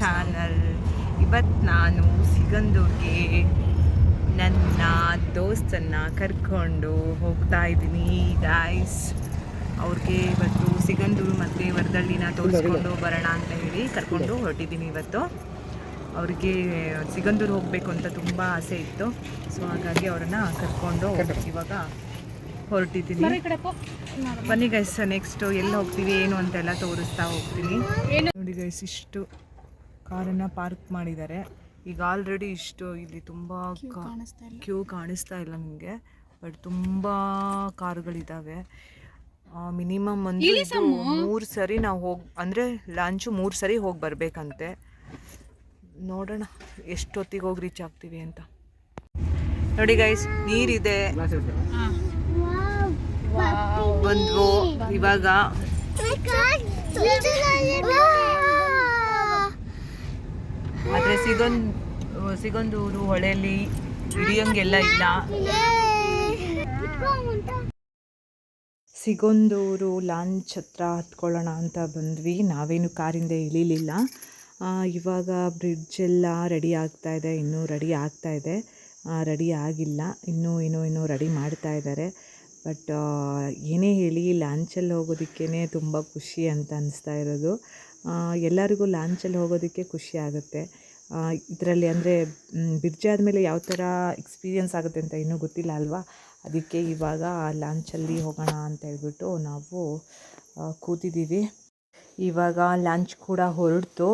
Channel ಇವತ್ತು ನಾನು ಸಿಗಂದೂರಿಗೆ ನನ್ನ ದೋಸ್ತನ್ನು ಕರ್ಕೊಂಡು ಹೋಗ್ತಾ ಇದ್ದೀನಿ ಗಾಯ್ಸ್ ಅವ್ರಿಗೆ ಇವತ್ತು ಸಿಗಂದೂರು ಮತ್ತು ವರದಳ್ಳಿನ ತೋರಿಸ್ಕೊಂಡು ಬರೋಣ ಅಂತ ಹೇಳಿ ಕರ್ಕೊಂಡು ಹೊರಟಿದ್ದೀನಿ ಇವತ್ತು. ಅವ್ರಿಗೆ ಸಿಗಂದೂರು ಹೋಗಬೇಕು ಅಂತ ತುಂಬ ಆಸೆ ಇತ್ತು. ಸೊ ಹಾಗಾಗಿ ಅವ್ರನ್ನ ಕರ್ಕೊಂಡು ಇವಾಗ ಹೊರಟಿದ್ದೀನಿ. ಬನ್ನಿ ಗೈಸ್ ನೆಕ್ಸ್ಟ್ ಎಲ್ಲಿ ಹೋಗ್ತೀವಿ ಏನು ಅಂತೆಲ್ಲ ತೋರಿಸ್ತಾ ಹೋಗ್ತೀನಿ. ನೋಡಿ ಗೈಸ್ ಇಷ್ಟು ಕಾರನ್ನು ಪಾರ್ಕ್ ಮಾಡಿದ್ದಾರೆ. ಈಗ ಆಲ್ರೆಡಿ ಇಷ್ಟು ಇಲ್ಲಿ ತುಂಬ ಕ್ಯೂ ಕಾಣಿಸ್ತಾ ಇಲ್ಲ. ನಿಮಗೆ. ಬಟ್ ತುಂಬ ಕಾರುಗಳಿದ್ದಾವೆ ಮಿನಿಮಮ್ ಒಂದು ಮೂರು ಸರಿ ನಾವು ಹೋಗಿ ಅಂದರೆ ಲಂಚು ಮೂರು ಸರಿ ಹೋಗಿ ಬರಬೇಕಂತೆ. ನೋಡೋಣ ಎಷ್ಟೊತ್ತಿಗೆ ಹೋಗಿ ರೀಚ್ ಆಗ್ತೀವಿ ಅಂತ. ನೋಡಿ ಗೈಸ್ ನೀರಿದೆ. ಬಂದ್ವು. ಇವಾಗ ಆದರೆ ಸಿಗೊಂದು ಸಿಗೊಂದೂರು ಹೊಳೆಯಲ್ಲಿ ಹಿಡಿಯಂಗೆಲ್ಲ ಇಲ್ಲ. ಸಿಗೊಂದೂರು ಲಾಂಚ್ ಹತ್ರ ಹತ್ಕೊಳ್ಳೋಣ ಅಂತ ಬಂದ್ವಿ. ನಾವೇನು ಕಾರಿಂದ ಇಳಿಲಿಲ್ಲ. ಇವಾಗ ಬ್ರಿಡ್ಜ್ ಎಲ್ಲ ರೆಡಿ ಆಗ್ತಾ ಇದೆ. ಇನ್ನೂ ರೆಡಿ ಆಗ್ತಾ ಇದೆ. ರೆಡಿ ಆಗಿಲ್ಲ. ಇನ್ನೂ ಏನೋ ಏನೋ ರೆಡಿ ಮಾಡ್ತಾ ಇದ್ದಾರೆ. ಬಟ್ ಏನೇ ಹೇಳಿ ಲಾಂಚಲ್ಲಿ ಹೋಗೋದಕ್ಕೇ ತುಂಬ ಖುಷಿ ಅಂತ ಅನಿಸ್ತಾ ಇರೋದು. ಎಲ್ಲರಿಗೂ ಲಾಂಚಲ್ಲಿ ಹೋಗೋದಕ್ಕೆ ಖುಷಿ ಆಗುತ್ತೆ. ಇದರಲ್ಲಿ ಅಂದರೆ ಬ್ರಿಡ್ಜ್ ಆದಮೇಲೆ ಯಾವ ಥರ ಎಕ್ಸ್ಪೀರಿಯನ್ಸ್ ಆಗುತ್ತೆ ಅಂತ ಇನ್ನೂ ಗೊತ್ತಿಲ್ಲ ಅಲ್ವಾ? ಅದಕ್ಕೆ ಇವಾಗ ಲಾಂಚಲ್ಲಿ ಹೋಗೋಣ ಅಂತ ಹೇಳ್ಬಿಟ್ಟು ನಾವು ಕೂತಿದ್ದೀವಿ. ಇವಾಗ ಲಾಂಚ್ ಕೂಡ ಹೊರಡ್ತು.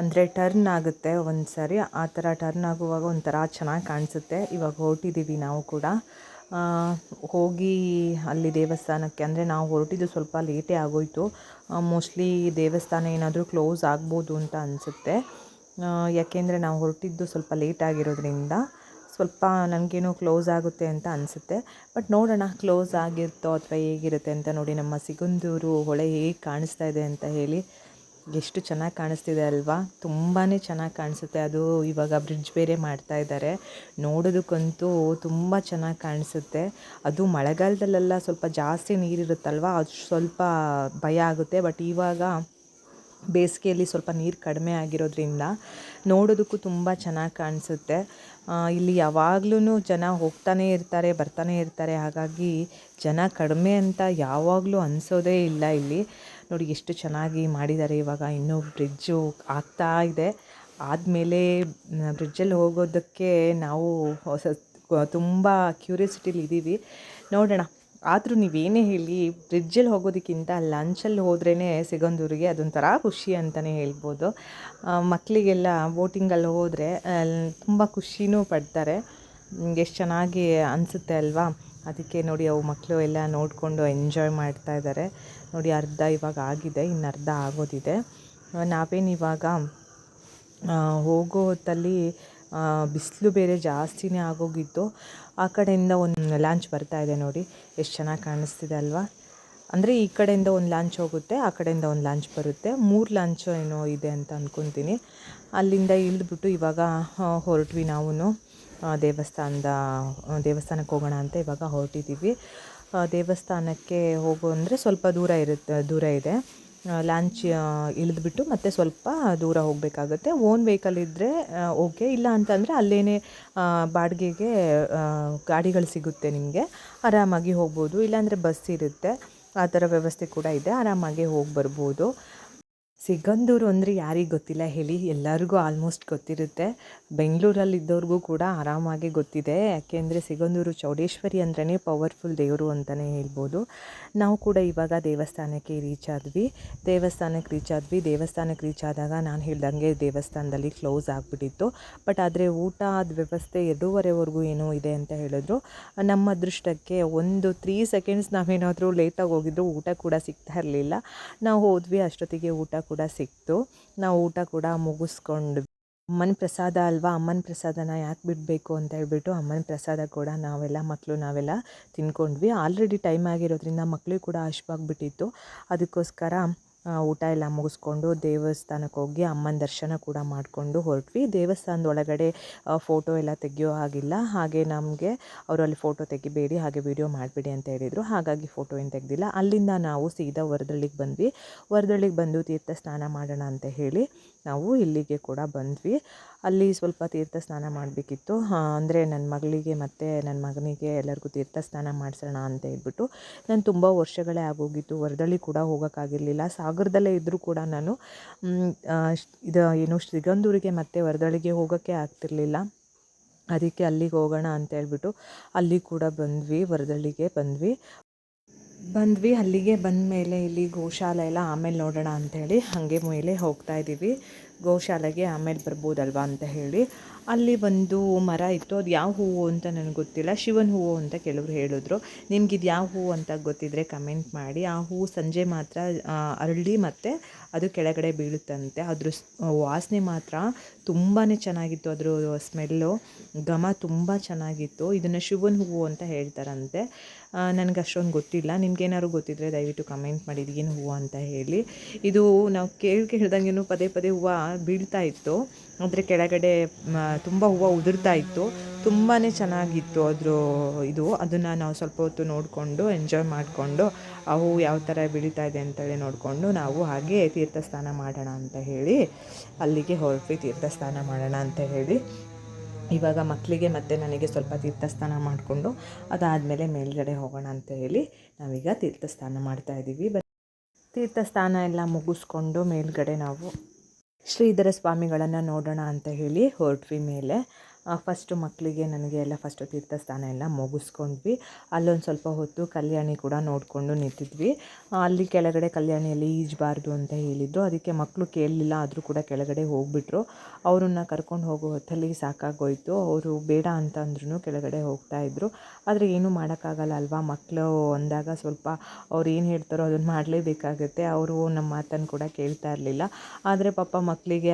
ಅಂದರೆ ಟರ್ನ್ ಆಗುತ್ತೆ ಒಂದು ಸಾರಿ ಆ ಥರ ಟರ್ನ್ ಆಗುವಾಗ ಒಂಥರ ಚೆನ್ನಾಗಿ ಕಾಣಿಸುತ್ತೆ. ಇವಾಗ ಹೊರಟಿದ್ದೀವಿ ನಾವು ಕೂಡ. ಹೋಗಿ ಅಲ್ಲಿ ದೇವಸ್ಥಾನಕ್ಕೆ ಅಂದರೆ ನಾವು ಹೊರಟಿದ್ದು ಸ್ವಲ್ಪ ಲೇಟೇ ಆಗೋಯಿತು. ಮೋಸ್ಟ್ಲಿ ದೇವಸ್ಥಾನ ಏನಾದರೂ ಕ್ಲೋಸ್ ಆಗ್ಬೋದು ಅಂತ ಅನಿಸುತ್ತೆ. ಯಾಕೆಂದರೆ ನಾವು ಹೊರಟಿದ್ದು ಸ್ವಲ್ಪ ಲೇಟ್ ಆಗಿರೋದ್ರಿಂದ ಸ್ವಲ್ಪ ನನಗೇನೋ ಕ್ಲೋಸ್ ಆಗುತ್ತೆ ಅಂತ ಅನಿಸುತ್ತೆ. ಬಟ್ ನೋಡೋಣ ಕ್ಲೋಸ್ ಆಗಿರುತ್ತೋ ಅಥವಾ ಹೇಗಿರುತ್ತೆ ಅಂತ ನೋಡಿ. ನಮ್ಮ ಸಿಗುಂದೂರು ಹೊಳೆ ಹೇಗೆ ಕಾಣಿಸ್ತಾ ಇದೆ ಅಂತ ಹೇಳಿ ಎಷ್ಟು ಚೆನ್ನಾಗಿ ಕಾಣಿಸ್ತಿದೆ ಅಲ್ವಾ? ತುಂಬಾ ಚೆನ್ನಾಗಿ ಕಾಣಿಸುತ್ತೆ. ಅದು ಇವಾಗ ಬ್ರಿಡ್ಜ್ ಬೇರೆ ಮಾಡ್ತಾ ಇದ್ದಾರೆ ನೋಡೋದಕ್ಕಂತೂ ತುಂಬ ಚೆನ್ನಾಗಿ ಕಾಣಿಸುತ್ತೆ. ಅದು ಮಳೆಗಾಲದಲ್ಲೆಲ್ಲ ಸ್ವಲ್ಪ ಜಾಸ್ತಿ ನೀರಿರುತ್ತಲ್ವ? ಅದು ಸ್ವಲ್ಪ ಭಯ ಆಗುತ್ತೆ. ಬಟ್ ಇವಾಗ ಬೇಸಿಗೆಯಲ್ಲಿ ಸ್ವಲ್ಪ ನೀರು ಕಡಿಮೆ ಆಗಿರೋದ್ರಿಂದ ನೋಡೋದಕ್ಕೂ ತುಂಬ ಚೆನ್ನಾಗಿ ಕಾಣಿಸುತ್ತೆ. ಇಲ್ಲಿ ಯಾವಾಗ್ಲೂ ಜನ ಹೋಗ್ತಾನೆ ಇರ್ತಾರೆ, ಬರ್ತಾನೆ ಇರ್ತಾರೆ. ಹಾಗಾಗಿ ಜನ ಕಡಿಮೆ ಅಂತ ಯಾವಾಗಲೂ ಅನಿಸೋದೇ ಇಲ್ಲ ಇಲ್ಲಿ. ನೋಡಿ ಎಷ್ಟು ಚೆನ್ನಾಗಿ ಮಾಡಿದ್ದಾರೆ ಇವಾಗ. ಇನ್ನೂ ಬ್ರಿಡ್ಜು ಆಗ್ತಾ ಇದೆ. ಆದಮೇಲೆ ಬ್ರಿಡ್ಜಲ್ಲಿ ಹೋಗೋದಕ್ಕೆ ನಾವು ಹೊಸ, ತುಂಬ ಕ್ಯೂರಿಯಾಸಿಟಿಲಿ ಇದ್ದೀವಿ. ನೋಡೋಣ. ಆದರೂ ನೀವೇನೇ ಹೇಳಿ ಬ್ರಿಡ್ಜಲ್ಲಿ ಹೋಗೋದಕ್ಕಿಂತ ಲಂಚಲ್ಲಿ ಹೋದ್ರೇ ಸಿಗಂದೂರಿಗೆ ಅದೊಂಥರ ಖುಷಿ ಅಂತಲೇ ಹೇಳ್ಬೋದು. ಮಕ್ಕಳಿಗೆಲ್ಲ ಬೋಟಿಂಗಲ್ಲಿ ಹೋದರೆ ತುಂಬ ಖುಷಿನೂ ಪಡ್ತಾರೆ. ಎಷ್ಟು ಚೆನ್ನಾಗಿ ಅನಿಸುತ್ತೆ ಅಲ್ವಾ? ಅದಕ್ಕೆ ನೋಡಿ ಅವು ಮಕ್ಕಳು ಎಲ್ಲ ನೋಡಿಕೊಂಡು ಎಂಜಾಯ್ ಮಾಡ್ತಾ ಇದ್ದಾರೆ. ನೋಡಿ ಅರ್ಧ ಇವಾಗ ಆಗಿದೆ, ಇನ್ನು ಅರ್ಧ ಆಗೋದಿದೆ. ನಾವೇನು ಇವಾಗ ಹೋಗೋ ಹೊತ್ತಲ್ಲಿ ಬಿಸಿಲು ಬೇರೆ ಜಾಸ್ತಿನೇ ಆಗೋಗಿತ್ತು. ಆ ಕಡೆಯಿಂದ ಒಂದು ಲಾಂಚ್ ಬರ್ತಾ ಇದೆ ನೋಡಿ, ಎಷ್ಟು ಚೆನ್ನಾಗಿ ಕಾಣಿಸ್ತಿದೆ ಅಲ್ವಾ? ಅಂದರೆ ಈ ಕಡೆಯಿಂದ ಒಂದು ಲಾಂಚ್ ಹೋಗುತ್ತೆ, ಆ ಕಡೆಯಿಂದ ಒಂದು ಲಾಂಚ್ ಬರುತ್ತೆ. ಮೂರು ಲಾಂಚ್ ಏನೋ ಇದೆ ಅಂತ ಅಂದ್ಕೊತೀನಿ ಅಲ್ಲಿಂದ ಇಳಿದ್ಬಿಟ್ಟು ಇವಾಗ ಹೊರಟ್ವಿ ನಾವು. ದೇವಸ್ಥಾನದ ದೇವಸ್ಥಾನಕ್ಕೆ ಹೋಗೋಣ ಅಂತ ಇವಾಗ ಹೊರಟಿದ್ದೀವಿ ದೇವಸ್ಥಾನಕ್ಕೆ ಹೋಗೋ ಅಂದರೆ ಸ್ವಲ್ಪ ದೂರ ಇರುತ್ತೆ, ದೂರ ಇದೆ. ಲಾಂಚ್ ಇಳಿದ್ಬಿಟ್ಟು ಮತ್ತೆ ಸ್ವಲ್ಪ ದೂರ ಹೋಗಬೇಕಾಗುತ್ತೆ. ಓನ್ ವೆಹಿಕಲ್ ಇದ್ದರೆ ಓಕೆ ಇಲ್ಲ ಅಂತಂದರೆ ಅಲ್ಲೇ ಬಾಡಿಗೆಗೆ ಗಾಡಿಗಳು ಸಿಗುತ್ತೆ ನಿಮಗೆ. ಆರಾಮಾಗಿ ಹೋಗ್ಬೋದು. ಇಲ್ಲಾಂದರೆ ಬಸ್ ಇರುತ್ತೆ. ಆ ಥರ ವ್ಯವಸ್ಥೆ ಕೂಡ ಇದೆ. ಆರಾಮಾಗಿ ಹೋಗಿ ಬರ್ಬೋದು. ಸಿಗಂದೂರು ಅಂದರೆ ಯಾರಿಗೆ ಗೊತ್ತಿಲ್ಲ ಹೇಳಿ, ಎಲ್ಲರಿಗೂ ಆಲ್ಮೋಸ್ಟ್ ಗೊತ್ತಿರುತ್ತೆ. ಬೆಂಗಳೂರಲ್ಲಿದ್ದವ್ರಿಗೂ ಕೂಡ ಆರಾಮಾಗಿ ಗೊತ್ತಿದೆ. ಯಾಕೆಂದರೆ ಸಿಗಂದೂರು ಚೌಡೇಶ್ವರಿ ಅಂದ್ರೇ ಪವರ್ಫುಲ್ ದೇವರು ಅಂತಲೇ ಹೇಳ್ಬೋದು. ನಾವು ಕೂಡ ಇವಾಗ ದೇವಸ್ಥಾನಕ್ಕೆ ರೀಚ್ ಆದ್ವಿ. ದೇವಸ್ಥಾನಕ್ಕೆ ರೀಚ್ ಆದ್ವಿ. ದೇವಸ್ಥಾನಕ್ಕೆ ರೀಚ್ ಆದಾಗ ನಾನು ಹೇಳ್ದಂಗೆ ದೇವಸ್ಥಾನದಲ್ಲಿ ಕ್ಲೋಸ್ ಆಗಿಬಿಟ್ಟಿತ್ತು. ಬಟ್ ಆದರೆ ಊಟದ ವ್ಯವಸ್ಥೆ ಎರಡೂವರೆವರೆಗೂ ಏನೋ ಇದೆ ಅಂತ ಹೇಳಿದ್ರು. ನಮ್ಮ ಅದೃಷ್ಟಕ್ಕೆ ಒಂದು ತ್ರೀ ಸೆಕೆಂಡ್ಸ್ ನಾವೇನಾದರೂ ಲೇಟಾಗಿ ಹೋಗಿದ್ರು, ಊಟ ಕೂಡ ಸಿಗ್ತಾ ಇರಲಿಲ್ಲ. ನಾವು ಹೋದ್ವಿ, ಅಷ್ಟೊತ್ತಿಗೆ ಊಟ ಕೂಡ ಸಿಕ್ತು. ನಾವು ಊಟ ಕೂಡ ಮುಗಿಸ್ಕೊಂಡ್ವಿ. ಅಮ್ಮನ ಪ್ರಸಾದ ಅಲ್ವಾ? ಅಮ್ಮನ ಪ್ರಸಾದನ ಯಾಕೆ ಬಿಡಬೇಕು ಅಂತ ಹೇಳ್ಬಿಟ್ಟು ಅಮ್ಮನ ಪ್ರಸಾದ ಕೂಡ ನಾವೆಲ್ಲ ಮಕ್ಕಳು ನಾವೆಲ್ಲ ತಿನ್ಕೊಂಡ್ವಿ. ಆಲ್ರೆಡಿ ಟೈಮ್ ಆಗಿರೋದ್ರಿಂದ ಮಕ್ಕಳಿಗೆ ಕೂಡ ಹಶ್ವಾಗಿಬಿಟ್ಟಿತ್ತು ಅದಕ್ಕೋಸ್ಕರ ಊಟ ಎಲ್ಲ ಮುಗಿಸ್ಕೊಂಡು ದೇವಸ್ಥಾನಕ್ಕೆ ಹೋಗಿ ಅಮ್ಮನ ದರ್ಶನ ಕೂಡ ಮಾಡಿಕೊಂಡು ಹೊರಟ್ವಿ. ದೇವಸ್ಥಾನದ ಒಳಗಡೆ ಫೋಟೋ ಎಲ್ಲ ತೆಗೆಯೋ ಹಾಗಿಲ್ಲ. ಹಾಗೆ ನಮಗೆ ಅವರು ಅಲ್ಲಿ ಫೋಟೋ ತೆಗಿಬೇಡಿ, ಹಾಗೆ ವಿಡಿಯೋ ಮಾಡಿಬಿಡಿ ಅಂತ ಹೇಳಿದರು. ಹಾಗಾಗಿ ಫೋಟೋ ಏನು ತೆಗೆದಿಲ್ಲ. ಅಲ್ಲಿಂದ ನಾವು ಸೀದಾ ವರದಳ್ಳಿಗೆ ಬಂದ್ವಿ. ವರದಳ್ಳಿಗೆ ಬಂದು ತೀರ್ಥ ಸ್ನಾನ ಮಾಡೋಣ ಅಂತ ಹೇಳಿ ನಾವು ಇಲ್ಲಿಗೆ ಕೂಡ ಬಂದ್ವಿ. ಅಲ್ಲಿ ಸ್ವಲ್ಪ ತೀರ್ಥ ಸ್ನಾನ ಮಾಡಬೇಕಿತ್ತು. ಅಂದರೆ ನನ್ನ ಮಗಳಿಗೆ ಮತ್ತು ನನ್ನ ಮಗನಿಗೆ ಎಲ್ಲರಿಗೂ ತೀರ್ಥ ಸ್ನಾನ ಮಾಡಿಸೋಣ ಅಂತ ಹೇಳ್ಬಿಟ್ಟು ನಾನು ತುಂಬ ವರ್ಷಗಳೇ ಆಗೋಗಿತ್ತು. ವರದಳ್ಳಿ ಕೂಡ ಹೋಗೋಕ್ಕಾಗಿರಲಿಲ್ಲ. ಸಾಗರದಲ್ಲೇ ಇದ್ದರೂ ಕೂಡ ನಾನು ಇದು ಏನು ಶ್ರೀಗಂಧೂರಿಗೆ ಮತ್ತು ವರದಳ್ಳಿಗೆ ಹೋಗೋಕ್ಕೆ ಆಗ್ತಿರಲಿಲ್ಲ. ಅದಕ್ಕೆ ಅಲ್ಲಿಗೆ ಹೋಗೋಣ ಅಂತ ಹೇಳ್ಬಿಟ್ಟು ಅಲ್ಲಿ ಕೂಡ ಬಂದ್ವಿ, ವರದಳ್ಳಿಗೆ ಬಂದ್ವಿ. ಬಂದ್ವಿ, ಅಲ್ಲಿಗೆ ಬಂದ ಮೇಲೆ ಇಲ್ಲಿ ಗೋಶಾಲೆ ಎಲ್ಲ ಆಮೇಲೆ ನೋಡೋಣ ಅಂಥೇಳಿ ಹಾಗೆ ಮೇಲೆ ಹೋಗ್ತಾ ಇದ್ದೀವಿ. ಗೋಶಾಲೆಗೆ ಆಮೇಲೆ ಬರ್ಬೋದಲ್ವಾ ಅಂತ ಹೇಳಿ ಅಲ್ಲಿ ಒಂದು ಮರ ಇತ್ತು. ಅದು ಯಾವ ಹೂವು ಅಂತ ನನಗೆ ಗೊತ್ತಿಲ್ಲ. ಶಿವನ ಹೂವು ಅಂತ ಕೆಲವರು ಹೇಳಿದ್ರು. ನಿಮ್ಗೆ ಇದು ಯಾವ ಹೂವು ಅಂತ ಗೊತ್ತಿದ್ದರೆ ಕಮೆಂಟ್ ಮಾಡಿ. ಆ ಹೂವು ಸಂಜೆ ಮಾತ್ರ ಅರಳಿ ಮತ್ತು ಅದು ಕೆಳಗಡೆ ಬೀಳುತ್ತಂತೆ. ಅದ್ರ ವಾಸನೆ ಮಾತ್ರ ತುಂಬಾ ಚೆನ್ನಾಗಿತ್ತು. ಅದ್ರ ಸ್ಮೆಲ್ಲು, ಘಮ ತುಂಬ ಚೆನ್ನಾಗಿತ್ತು. ಇದನ್ನು ಶಿವನ ಹೂವು ಅಂತ ಹೇಳ್ತಾರಂತೆ. ನನಗೆ ಅಷ್ಟೊಂದು ಗೊತ್ತಿಲ್ಲ. ನಿಮ್ಗೇನಾದ್ರು ಗೊತ್ತಿದ್ದರೆ ದಯವಿಟ್ಟು ಕಮೆಂಟ್ ಮಾಡಿ. ಏನು ಹೂವು ಅಂತ ಹೇಳಿ. ಇದು ನಾವು ಕೇಳಿ ಕೇಳ್ದಂಗೆ ಪದೇ ಪದೇ ಹೂವು ಬೀಳ್ತಾ ಇತ್ತು. ಅದರ ಕೆಳಗಡೆ ತುಂಬ ಹೂವು ಉದುರ್ತಾ ಇತ್ತು. ತುಂಬಾ ಚೆನ್ನಾಗಿತ್ತು ಅದ್ರ ಇದು. ಅದನ್ನು ನಾವು ಸ್ವಲ್ಪ ಹೊತ್ತು ನೋಡಿಕೊಂಡು ಎಂಜಾಯ್ ಮಾಡಿಕೊಂಡು, ಆ ಹೂವು ಯಾವ ಥರ ಬೆಳೀತಾ ಇದೆ ಅಂತೇಳಿ ನೋಡಿಕೊಂಡು ನಾವು ಹಾಗೆ ತೀರ್ಥ ಸ್ನಾನ ಮಾಡೋಣ ಅಂತ ಹೇಳಿ, ಅಲ್ಲಿಗೆ ಹೊರಟಿ ತೀರ್ಥ ಸ್ನಾನ ಮಾಡೋಣ ಅಂತ ಹೇಳಿ. ಇವಾಗ ಮಕ್ಕಳಿಗೆ ಮತ್ತು ನನಗೆ ಸ್ವಲ್ಪ ತೀರ್ಥ ಸ್ನಾನ ಮಾಡಿಕೊಂಡು, ಅದಾದಮೇಲೆ ಮೇಲ್ಗಡೆ ಹೋಗೋಣ ಅಂತ ಹೇಳಿ ನಾವೀಗ ತೀರ್ಥ ಸ್ನಾನ ಮಾಡ್ತಾ ಇದ್ದೀವಿ ಬ ತೀರ್ಥ ಸ್ನಾನ ಎಲ್ಲ ಮುಗಿಸ್ಕೊಂಡು ಮೇಲ್ಗಡೆ ನಾವು ಶ್ರೀಧರ ಸ್ವಾಮಿಗಳನ್ನು ನೋಡೋಣ ಅಂತ ಹೇಳಿ ಹೊರಟ್ವಿ ಮೇಲೆ. ಫಸ್ಟು ಮಕ್ಕಳಿಗೆ ನನಗೆ ಎಲ್ಲ ಫಸ್ಟು ತೀರ್ಥಸ್ಥಾನ ಎಲ್ಲ ಮುಗಿಸ್ಕೊಂಡ್ವಿ. ಅಲ್ಲೊಂದು ಸ್ವಲ್ಪ ಹೊತ್ತು ಕಲ್ಯಾಣಿ ಕೂಡ ನೋಡಿಕೊಂಡು ನಿಂತಿದ್ವಿ. ಅಲ್ಲಿ ಕೆಳಗಡೆ ಕಲ್ಯಾಣಿಯಲ್ಲಿ ಈಜಬಾರ್ದು ಅಂತ ಹೇಳಿದ್ರು ಅದಕ್ಕೆ ಮಕ್ಕಳು ಕೇಳಲಿಲ್ಲ, ಆದರೂ ಕೂಡ ಕೆಳಗಡೆ ಹೋಗ್ಬಿಟ್ರು. ಅವ್ರನ್ನ ಕರ್ಕೊಂಡು ಹೋಗೋ ಹೊತ್ತಲ್ಲಿ ಸಾಕಾಗೋಯ್ತು. ಅವರು ಬೇಡ ಅಂತ ಅಂದ್ರೂ ಕೆಳಗಡೆ ಹೋಗ್ತಾ ಇದ್ರು. ಆದರೆ ಏನೂ ಮಾಡೋಕ್ಕಾಗಲ್ಲ ಅಲ್ವಾ? ಮಕ್ಕಳು ಅಂದಾಗ ಸ್ವಲ್ಪ ಅವ್ರು ಏನು ಹೇಳ್ತಾರೋ ಅದನ್ನು ಮಾಡಲೇಬೇಕಾಗುತ್ತೆ. ಅವರು ನಮ್ಮ ಮಾತನ್ನು ಕೂಡ ಕೇಳ್ತಾ ಇರಲಿಲ್ಲ. ಆದರೆ ಪಾಪ ಮಕ್ಕಳಿಗೆ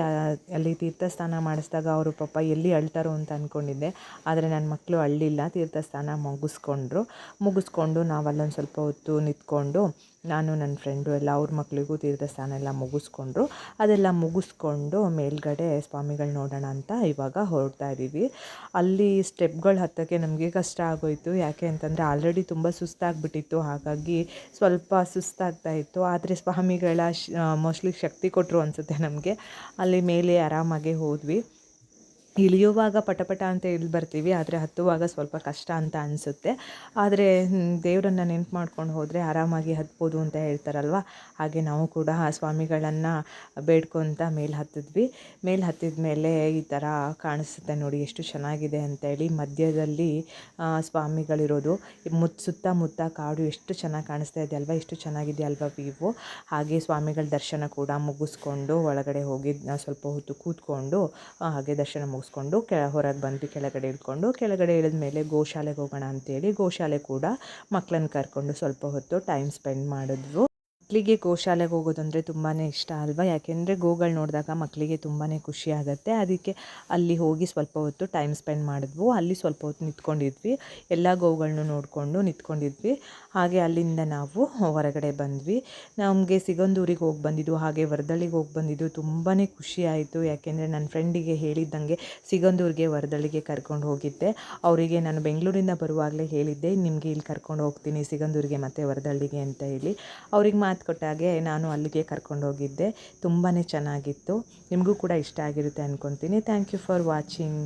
ಅಲ್ಲಿ ತೀರ್ಥಸ್ಥಾನ ಮಾಡಿಸಿದಾಗ ಅವರು ಪಾಪ ಎಲ್ಲಿ ಅಳ್ತಾರೋ ಅಂದ್ಕೊಂಡಿದ್ದೆ ಆದರೆ ನನ್ನ ಮಕ್ಕಳು ಅಳ್ಳಿಲ್ಲ ತೀರ್ಥಸ್ಥಾನ ಮುಗಿಸ್ಕೊಂಡ್ರು. ಮುಗಿಸ್ಕೊಂಡು ನಾವು ಅಲ್ಲೊಂದು ಸ್ವಲ್ಪ ಹೊತ್ತು ನಿಂತ್ಕೊಂಡು ನಾನು ನನ್ನ ಫ್ರೆಂಡು ಎಲ್ಲ, ಅವ್ರ ಮಕ್ಕಳಿಗೂ ತೀರ್ಥಸ್ಥಾನ ಎಲ್ಲ ಮುಗಿಸ್ಕೊಂಡ್ರು. ಅದೆಲ್ಲ ಮುಗಿಸ್ಕೊಂಡು ಮೇಲ್ಗಡೆ ಸ್ವಾಮಿಗಳು ನೋಡೋಣ ಅಂತ ಇವಾಗ ಹೊರಡ್ತಾ ಇದ್ದೀವಿ ಅಲ್ಲಿ ಸ್ಟೆಪ್ಗಳು ಹತ್ತೋಕ್ಕೆ ನಮಗೆ ಕಷ್ಟ ಆಗೋಯಿತು. ಯಾಕೆ ಅಂತಂದರೆ ಆಲ್ರೆಡಿ ತುಂಬ ಸುಸ್ತಾಗ್ಬಿಟ್ಟಿತ್ತು. ಹಾಗಾಗಿ ಸ್ವಲ್ಪ ಸುಸ್ತಾಗ್ತಾ ಇತ್ತು. ಆದರೆ ಸ್ವಾಮಿಗಳ ಮೋಸ್ಟ್ಲಿ ಶಕ್ತಿ ಕೊಟ್ಟರು ಅನಿಸುತ್ತೆ ನಮಗೆ. ಅಲ್ಲಿ ಮೇಲೆ ಆರಾಮಾಗೆ ಹೋದ್ವಿ. ಇಳಿಯುವಾಗ ಪಟಪಟ ಅಂತ ಇಳಿ ಬರ್ತೀವಿ, ಆದರೆ ಹತ್ತುವಾಗ ಸ್ವಲ್ಪ ಕಷ್ಟ ಅಂತ ಅನಿಸುತ್ತೆ. ಆದರೆ ದೇವರನ್ನ ನೆನ್ಪು ಮಾಡ್ಕೊಂಡು ಹೋದರೆ ಆರಾಮಾಗಿ ಹತ್ಬೋದು ಅಂತ ಹೇಳ್ತಾರಲ್ವ? ಹಾಗೆ ನಾವು ಕೂಡ ಆ ಸ್ವಾಮಿಗಳನ್ನು ಬೇಡ್ಕೊತ ಮೇಲೆ ಹತ್ತಿದ್ವಿ. ಮೇಲೆ ಹತ್ತಿದ ಮೇಲೆ ಈ ಥರ ಕಾಣಿಸುತ್ತೆ ನೋಡಿ, ಎಷ್ಟು ಚೆನ್ನಾಗಿದೆ ಅಂತೇಳಿ ಮಧ್ಯದಲ್ಲಿ ಸ್ವಾಮಿಗಳಿರೋದು. ಮುತ್ತ ಸುತ್ತಮುತ್ತ ಕಾಡು ಎಷ್ಟು ಚೆನ್ನಾಗಿ ಕಾಣಿಸ್ತಾ ಇದೆ ಅಲ್ವಾ? ಎಷ್ಟು ಚೆನ್ನಾಗಿದೆ ಅಲ್ವಾ ವ್ಯೂವು ಹಾಗೆ ಸ್ವಾಮಿಗಳ ದರ್ಶನ ಕೂಡ ಮುಗಿಸ್ಕೊಂಡು ಒಳಗಡೆ ಹೋಗಿ, ಸ್ವಲ್ಪ ಹೊತ್ತು ಕೂತ್ಕೊಂಡು ಹಾಗೆ ದರ್ಶನ ಮುಗಿಸ್ಕೊಂಡು ಕೆ ಹೊರಗೆ ಬಂದು ಕೆಳಗಡೆ ಇಳ್ಕೊಂಡು ಕೆಳಗಡೆ ಇಳಿದ ಮೇಲೆ ಗೋಶಾಲೆಗೆ ಹೋಗೋಣ ಅಂತೇಳಿ ಗೋಶಾಲೆ ಕೂಡ ಮಕ್ಕಳನ್ನ ಕರ್ಕೊಂಡು ಸ್ವಲ್ಪ ಹೊತ್ತು ಟೈಮ್ ಸ್ಪೆಂಡ್ ಮಾಡಿದ್ವು. ಮಕ್ಕಳಿಗೆ ಗೋಶಾಲೆಗೆ ಹೋಗೋದಂದರೆ ತುಂಬಾ ಇಷ್ಟ ಅಲ್ವಾ? ಯಾಕೆಂದರೆ ಗೋಗಳು ನೋಡಿದಾಗ ಮಕ್ಕಳಿಗೆ ತುಂಬಾ ಖುಷಿ ಆಗುತ್ತೆ. ಅದಕ್ಕೆ ಅಲ್ಲಿ ಹೋಗಿ ಸ್ವಲ್ಪ ಹೊತ್ತು ಟೈಮ್ ಸ್ಪೆಂಡ್ ಮಾಡಿದ್ವು. ಅಲ್ಲಿ ಸ್ವಲ್ಪ ಹೊತ್ತು ನಿಂತ್ಕೊಂಡಿದ್ವಿ. ಎಲ್ಲ ಗೋಗಳನ್ನೂ ನೋಡಿಕೊಂಡು ನಿಂತ್ಕೊಂಡಿದ್ವಿ. ಹಾಗೆ ಅಲ್ಲಿಂದ ನಾವು ಹೊರಗಡೆ ಬಂದ್ವಿ. ನಮಗೆ ಸಿಗಂದೂರಿಗೆ ಹೋಗಿ ಬಂದಿದ್ದು, ಹಾಗೆ ವರದಳ್ಳಿಗೆ ಹೋಗಿ ಬಂದಿದ್ದು ತುಂಬಾ ಖುಷಿ ಆಯಿತು. ಯಾಕೆಂದರೆ ನನ್ನ ಫ್ರೆಂಡಿಗೆ ಹೇಳಿದ್ದಂಗೆ ಸಿಗಂದೂರಿಗೆ ವರದಳ್ಳಿಗೆ ಕರ್ಕೊಂಡು ಹೋಗಿದ್ದೆ. ಅವರಿಗೆ ನಾನು ಬೆಂಗಳೂರಿಂದ ಬರುವಾಗಲೇ ಹೇಳಿದ್ದೆ, ನಿಮಗೆ ಇಲ್ಲಿ ಕರ್ಕೊಂಡು ಹೋಗ್ತೀನಿ ಸಿಗಂದೂರಿಗೆ ಮತ್ತು ವರದಳ್ಳಿಗೆ ಅಂತ ಹೇಳಿ. ಅವ್ರಿಗೆ ಮಾತು ಕೊಟ್ಟಾಗೆ ನಾನು ಅಲ್ಲಿಗೆ ಕರ್ಕೊಂಡು ಹೋಗಿದ್ದೆ. ತುಂಬಾ ಚೆನ್ನಾಗಿತ್ತು. ನಿಮಗೂ ಕೂಡ ಇಷ್ಟ ಆಗಿರುತ್ತೆ ಅಂದ್ಕೊತೀನಿ ಥ್ಯಾಂಕ್ ಯು ಫಾರ್ ವಾಚಿಂಗ್